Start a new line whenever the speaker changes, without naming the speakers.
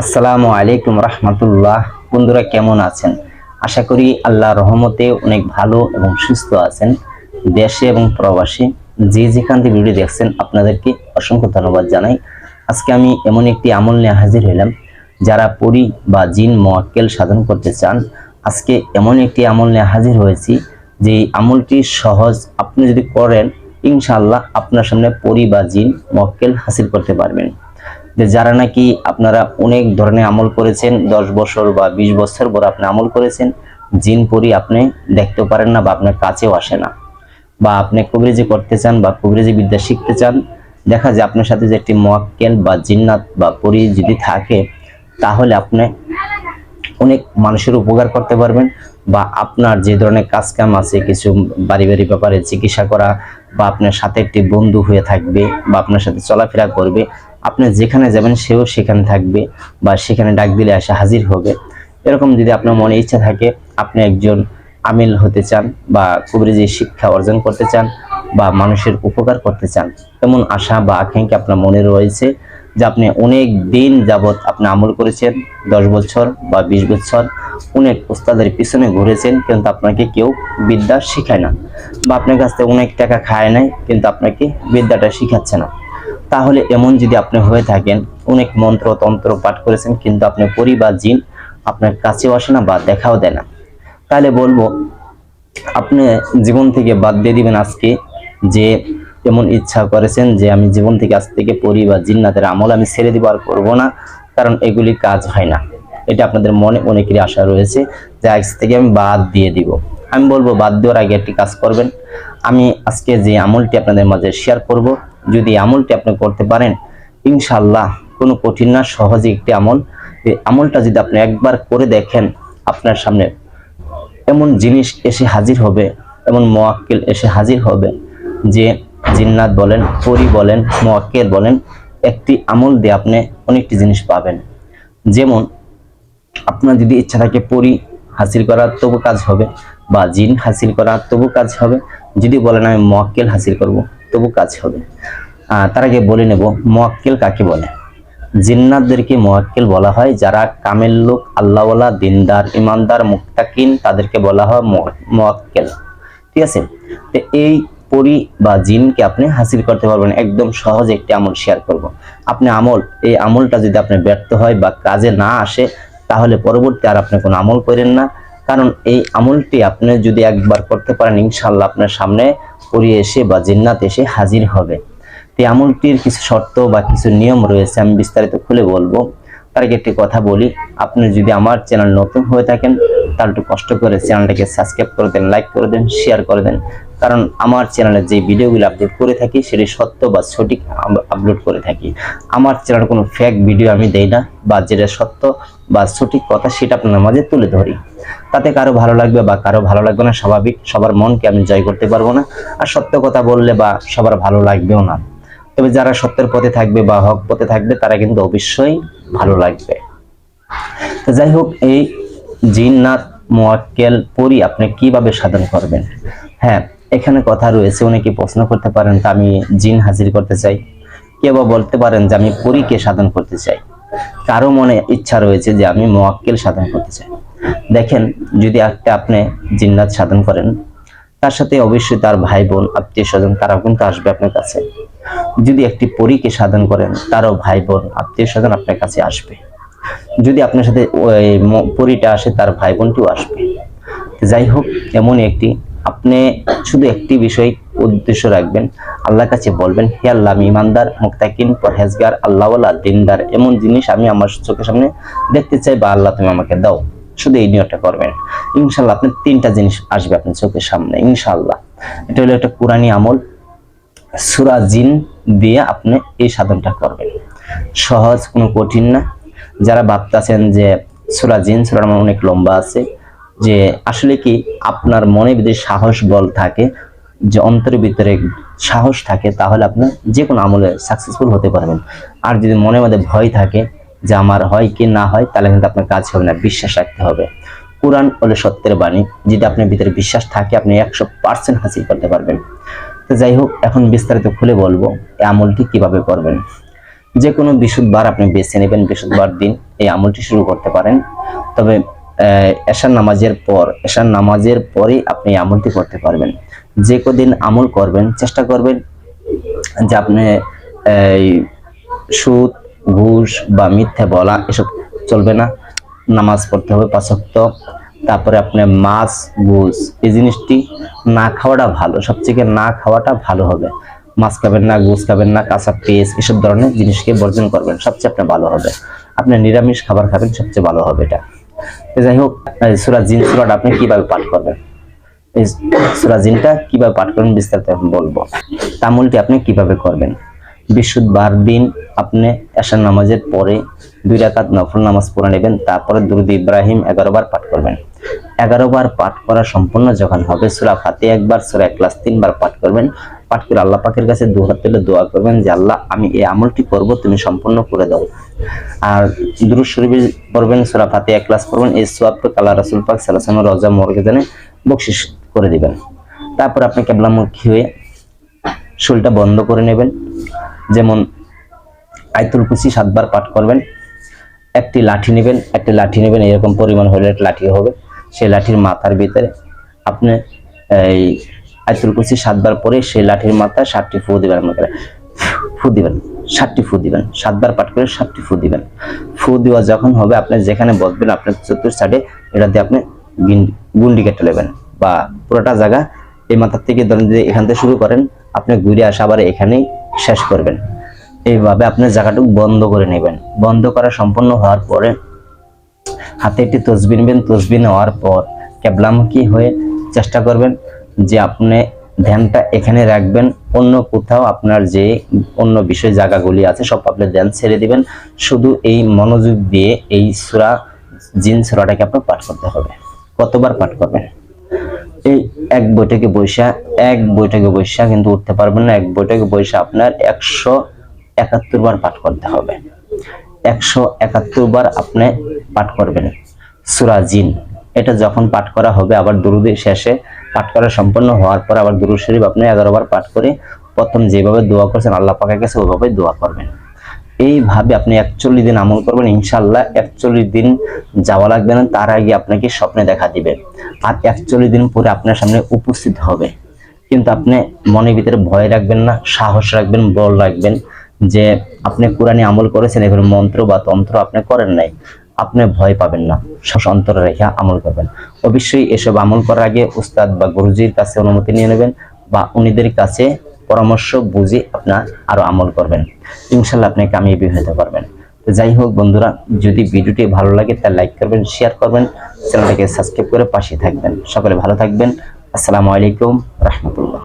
আসসালামু আলাইকুম রহমতুল্লাহ। বন্ধুরা, কেমন আছেন? আশা করি আল্লাহ রহমতে অনেক ভালো এবং সুস্থ আছেন। দেশে এবং প্রবাসী যে যেখান থেকে ভিডিও দেখছেন, আপনাদেরকে অসংখ্য ধন্যবাদ জানাই। আজকে আমি এমন একটি আমল নিয়ে হাজির হলাম যারা পরি বা জিন মোয়াক্কেল সাধন করতে চান। আজকে এমন একটি আমল নিয়ে হাজির হয়েছি, যে আমলটি সহজ আপনি যদি করেন, ইনশাআল্লাহ আপনার সামনে পরি বা জিন মোয়াক্কেল হাসিল করতে পারবেন। যে যারা নাকি আপনারা অনেক ধরনের আমল করেছেন, দশ বছর বা বিশ বছর পর আপনি আমল করেছেন, জিন পরি আপনি দেখতে পারেন না বা আপনার কাছেও আসে না। বা আপনি কবিরাজি করতে চান বা কবিরাজি বিদ্যা শিখতে চান, দেখা যায় আপনার সাথে যে একটি মোয়াক্কেল বা জিন্নাত বা পরি যদি থাকে, তাহলে আপনি অনেক মানুষের উপকার করতে পারবেন বা আপনার যে ধরনের কাজকাম আছে, কিছু বাড়ি বাড়ি ব্যাপারে চিকিৎসা করা বা আপনার সাথে একটি বন্ধু হয়ে থাকবে বা আপনার সাথে চলাফেরা করবে আপনি যেখানে যাবেন, সেও সেখানে থাকবে বা সেখানে ডাক দিলে এসে হাজির হবে। এরকম যদি আপনার মনে ইচ্ছা থাকে, আপনি একজন আমিল হতে চান বা কবিরাজি শিক্ষা অর্জন করতে চান বা মানুষের উপকার করতে চান, এমন আশা বা আকাঙ্ক্ষা আপনার মনে রয়েছে যে আপনি অনেক দিন যাবৎ আপনি আমল করেছেন, দশ বছর বা বিশ বছর, অনেক উস্তাদের পিছনে ঘুরেছেন, কিন্তু আপনাকে কেউ বিদ্যা শিখায় না বা আপনার কাছ থেকে অনেক টাকা খায় নাই, কিন্তু আপনাকে বিদ্যাটা শিখাচ্ছে না। তাহলে এমন যদি আপনি হয়ে থাকেন, অনেক মন্ত্র তন্ত্র পাঠ করেছেন, কিন্তু আপনি পরি বা জিন আপনার কাছেও আসে না বা দেখাও দেয় না। তাহলে বলব, আপনি জীবন থেকে বাদ দিয়ে দিবেন আজকে যে এমন ইচ্ছা করেছেন যে আমি জীবন থেকে আজ থেকে পরি বা জিন্নাতের আমল আমি ছেড়ে দিব আর করব না, কারণ এগুলি কাজ হয় না। এটা আপনাদের মনে অনেকেরই আশা রয়েছে যে আজ থেকে আমি বাদ দিয়ে দিব। আমি বলব, বাদ দেওয়ার আগে একটি কাজ করবেন। আমি আজকে যে আমলটি আপনাদের মাঝে শেয়ার করব যদি আমলটি আপনি করতে পারেন ইনশাল্লাহ কোনো কঠিন না, সহজে একটি আমল। এই আমলটা যদি আপনি একবার করে দেখেন, আপনার সামনে এমন জিনিস এসে হাজির হবে, এমন মোয়াক্কেল এসে হাজির হবে যে জিন্নাত বলেন, পরি বলেন, মোয়াক্কেল বলেন, একটি আমল দিয়ে আপনি অনেকটি জিনিস পাবেন। যেমন, আপনার যদি ইচ্ছা থাকে পরি হাসিল করার তবু কাজ হবে বা জিন হাসিল করার তবু কাজ হবে, যদি বলেন আমি মোয়াক্কেল হাসিল করব তবু কাজ হবে। তার আগে বলে নেব, মোয়াক্কেল কাকে বলে? জিন্নাতদেরকে মোয়াক্কেল বলা হয়, যারা কামেল লোক, আল্লাহওয়ালা, দিনদার, ইমানদার মুক্তাকিন তাদেরকে বলা হয় মোয়াক্কেল। ঠিক আছে? তো এই পরি বা জিনকে আপনি হাসিল করতে পারবেন, একদম সহজ একটি আমল শেয়ার করব। আপনি আমল, এই আমলটা যদি আপনি ব্যর্থ হয় বা কাজে না আসে, তাহলে পরবর্তী আর আপনি কোনো আমল করেন না। কারণ এই আমলটি আপনি যদি একবার করতে পারেন ইনশাল্লাহ আপনার সামনে পরি এসে বা জিন্নাত এসে হাজির হবে। তে আমলটির কিছু শর্ত বা কিছু নিয়ম রয়েছে, আমি বিস্তারিত খুলে বলব। তার আগে একটি কথা বলি, আপনি যদি আমার চ্যানেল নতুন হয়ে থাকেন, তাহলে একটু কষ্ট করে চ্যানেলটাকে সাবস্ক্রাইব করে দেন, লাইক করে দেন শেয়ার করে দেন। কারণ আমার চ্যানেলে যে ভিডিওগুলো আপলোড করে থাকি, সেটি সত্য বা সঠিক আপলোড করে থাকি। আমার চ্যানেলে কোনো ফেক ভিডিও আমি দেই না, বা যেটা সত্য বা সঠিক কথা, সেটা আপনার মাঝে তুলে ধরি। তাতে কারও ভালো লাগবে বা কারও ভালো লাগবে না, স্বাভাবিক। সবার মনকে আমি জয় করতে পারব না। আর সত্য কথা বললে বা সবার ভালো লাগবেও না। তবে যারা সত্যের পথে থাকবে বা হক পথে থাকবে, তারা কিন্তু অবশ্যই ভালো লাগবে। তো যাই হোক, এই জিন্নাত মোয়াক্কেল পরি আপনি কীভাবে সাধন করবেন? হ্যাঁ এখানে কথা রয়েছে, অনেকে প্রশ্ন করতে পারেন, তা আমি জিন হাজির করতে চাই। কেউ বা বলতে পারেন যে আমি পরীকে সাধন করতে চাই। কারও মনে ইচ্ছা রয়েছে যে আমি মোয়াক্কেল সাধন করতে চাই। দেখেন, যদি একটা আপনি জিন্নাত সাধন করেন, তার সাথে অবশ্যই তার ভাই বোন আত্মীয় স্বজন তারাও কিন্তু আসবে আপনার কাছে। যদি একটি পরীকে সাধন করেন, তারও ভাই বোন আত্মীয় স্বজন আপনার কাছে আসবে। যদি আপনার সাথে পরীটা আসে, তার ভাই বোনটিও আসবে। যাই হোক এমন একটি আপনি শুধু একটি বিষয় উদ্দেশ্য রাখবেন। আল্লাহর কাছে বলবেন, হে আল্লাহ, আমি ইমানদার মুক্তাকিন পরহেজগার, আল্লাহওয়ালা, দিনদার, এমন জিনিস আমি আমার চোখের সামনে দেখতে চাই বা আল্লাহ তুমি আমাকে দাও। শুধু এই নিয়মটা করবেন। ইনশাল্লাহ আপনার তিনটা জিনিস আসবে আপনার চোখের সামনে ইনশাল্লাহ এটা হলো একটা কোরআনী আমল। সুরা জিন দিয়ে আপনি এই সাধনটা করবেন। সহজ, কোনো কঠিন না। যারা ভাবতেছেন যে সুরা জিন সুরার অনেক লম্বা আছে যে আসলে কি আপনার মনে যদি সাহস বল থাকে, যে অন্তরের ভিতরে সাহস থাকে, তাহলে আপনি যে কোনো আমলে সাকসেসফুল হতে পারবেন। আর যদি মনে মধ্যে ভয় থাকে যে আমার হয় কি না হয়, তাহলে কিন্তু আপনার কাজ হবে না, বিশ্বাস রাখতে হবে। কোরআন হলো সত্যের বাণী যদি আপনার ভিতরে বিশ্বাস থাকে, আপনি একশো পার্সেন্ট হাসিল করতে পারবেন। তো যাই হোক, এখন বিস্তারিত খুলে বলব এই আমলটি কীভাবে করবেন। যে কোনো বৃহস্পতিবার আপনি বেছে নেবেন বৃহস্পতিবার দিন এই আমলটি শুরু করতে পারেন। তবে এশার নামাজের পর, এশার নামাজের পরেই আপনি আমলটি করতে পারবেন। যে কদিন আমল করবেন, চেষ্টা করবেন যে আপনি সুদ, ঘুষ বা মিথ্যা বলা এসব চলবে না। নামাজ পড়তে হবে পাঁচক্ত তারপরে আপনি মাছ, ঘুষ এই জিনিসটি না খাওয়াটা ভালো সবথেকে না খাওয়াটা ভালো হবে। মাছ খাবেন না, ঘুষ খাবেন না, কাঁচা পেঁয়াজ এসব ধরনের জিনিসকে বর্জন করবেন, সবচেয়ে আপনার ভালো হবে। আপনি নিরামিষ খাবার খাবেন, সবচেয়ে ভালো হবে এটা। যাই হোক সুরা জিন, সুরাটা আপনি কীভাবে পাঠ করবেন? এই সূরা জিনটা কীভাবে পাঠ করবেন বিস্তারিত বলব। তামুলটি আপনি কীভাবে করবেন? বৃহস্পতিবার দিন আপনি এশার নামাজের পরে দুই রাকাত নফল নামাজ পড়ে নেবেন, তারপরে দুরুদ ইব্রাহিম এগারো বার পাঠ করবেন। এগারো বার পাঠ করা সম্পূর্ণ যখন হবে, সূরা ফাতে একবার, সূরা ক্লাস তিনবার পাঠ করবেন। পাঠ করে আল্লাহ পাকের কাছে দু হাত তুলে দোয়া করবেন যে, আল্লাহ, আমি এই আমলটি করব, তুমি সম্পূর্ণ করে দাও। আর দুরুদ শরীফে পড়বেন, সূরা ফাতে এক ক্লাস পড়বেন, এই সোয়াবকে আল্লাহ রাসূল পাক ওয়াসাল্লাম রজা মর্গেদানে বকশিস করে দিবেন। তারপর আপনি কেবলামুখী হয়ে শরীরটা বন্ধ করে নেবেন। যেমন আয়তুল কুসি সাতবার পাঠ করবেন। একটি লাঠি নেবেন, একটি লাঠি নেবেন, এরকম পরিমাণ হলে লাঠি হবে। সেই লাঠির মাথার ভিতরে আপনি এই আয়তুল কুসি সাতবার পরে সেই লাঠির মাথায় সাতটি ফু দিবেন আমাকে। ফু দিবেন, সাতটি ফু দিবেন, সাতবার পাঠ করে সাতটি ফু দিবেন। ফু দেওয়া যখন হবে, আপনি যেখানে বসবেন, আপনার চতুর্থ সাইডে এটা দিয়ে আপনি গিন- গুন্ডি কেটে নেবেন বা পুরোটা জায়গা এই মাথার থেকে ধরেন যদি এখান থেকে শুরু করেন, আপনি ঘুরে আসা আবার এখানেই শেষ করবেন। এইভাবে আপনি জায়গাটুকু বন্ধ করে নেবেন। বন্ধ করা সম্পন্ন হওয়ার পরে হাতে একটি তসবি নেবেন। তসবি নেওয়ার পর ক্যাবলামুখী হয়ে চেষ্টা করবেন। যে আপনি ধ্যানটা এখানে রাখবেন, অন্য কোথাও আপনার যে অন্য বিষয় জায়গাগুলি আছে, সব আপনি ধ্যান ছেড়ে দিবেন। শুধু এই মনোযোগ দিয়ে এই সুরা, জিন সুরাটাকে আপনার পাঠ করতে হবে। কতবার পাঠ করবেন? এই এক বৈঠকে বৈশা, এক বৈঠকে বৈশা কিন্তু উঠতে পারবেন না। এক বৈঠকে বৈশা আপনার একশো একাত্তর বার পাঠ করতে হবে। একশো একাত্তর বার আপনি পাঠ করবেন। সুরা জিন, এটা যখন পাঠ করা হবে, আবার দুরুদের শেষে পাঠ করা সম্পন্ন হওয়ার পর আবার দুরুদ শরীফ আপনি বার পাঠ করে প্রথম যেভাবে দোয়া করছেন, আল্লাহ পাকের কাছে ওইভাবে দোয়া করবেন। এইভাবে আপনি একচল্লিশ দিন আমল করবেন ইনশাল্লাহ একচল্লিশ দিন যাওয়া লাগবে না, তার আগে আপনাকে স্বপ্নে দেখা দিবে। আর একচল্লিশ দিন পরে আপনার সামনে উপস্থিত হবে। কিন্তু আপনি মনের ভিতরে ভয় রাখবেন না, সাহস রাখবেন, বল রাখবেন যে আপনি কোরআনে আমল করেছেন, এগুলো মন্ত্র বা তন্ত্র আপনি করেন নাই। আপনি ভয় পাবেন না। অন্তরে রেখে আমল করবেন। অবশ্যই এসব আমল করার আগে উস্তাদ বা গুরুজির কাছে অনুমতি নিয়ে নেবেন বা উনিদের কাছে পরামর্শ বুঝে আপনার আরও আমল করবেন। ইনশাল্লাহ আপনি কামিয়াবি হতে পারবেন। তো যাই হোক বন্ধুরা, যদি ভিডিওটি ভালো লাগে তাহলে লাইক করবেন শেয়ার করবেন চ্যানেলটাকে সাবস্ক্রাইব করে পাশে থাকবেন। সকলে ভালো থাকবেন। আসসালামু আলাইকুম, রহমতুল্লাহ।